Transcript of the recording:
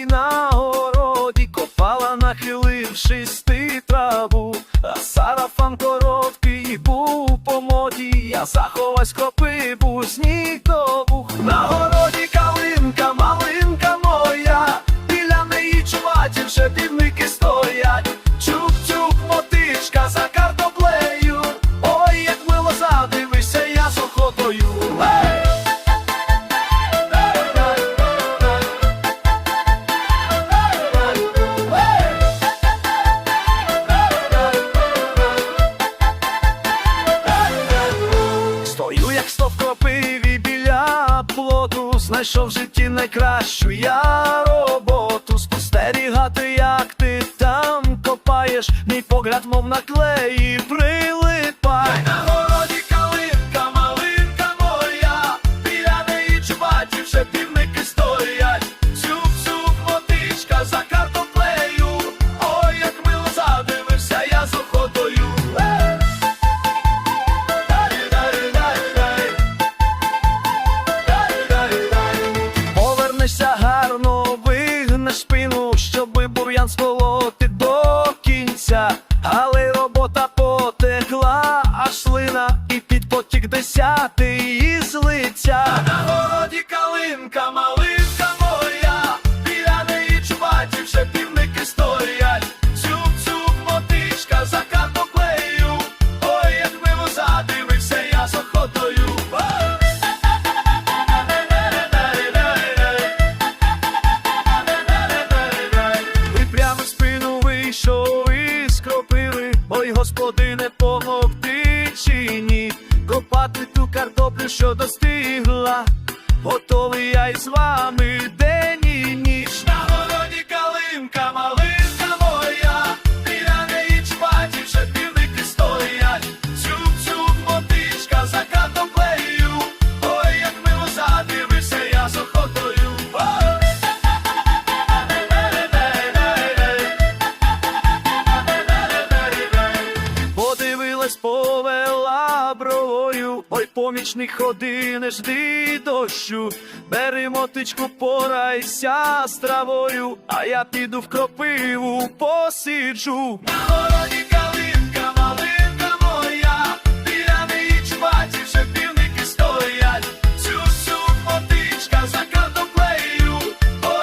й на городі копала, нахилившись ти траву, а сарафан короткий був по моді, я заховась кропиву снігову. Біля знайшов в житті найкращу я роботу. Спостерігати, як ти там копаєш, мій погляд, мов на клеї вигнеш спину, щоби бур'ян сполоти до кінця, але робота потекла, аж слина і під потік десятий злиця. лиця. На городі калинка, малинка моя, біля неї чубаті вже півник стоять. Ой, господине, помогти? Копати ту картоплю, що достигла. Готовий я із вами день повела ой, помічник ходи, не жди дощу, бери мотичку, порайся з травою, а я піду в кропиву посиджу. На городі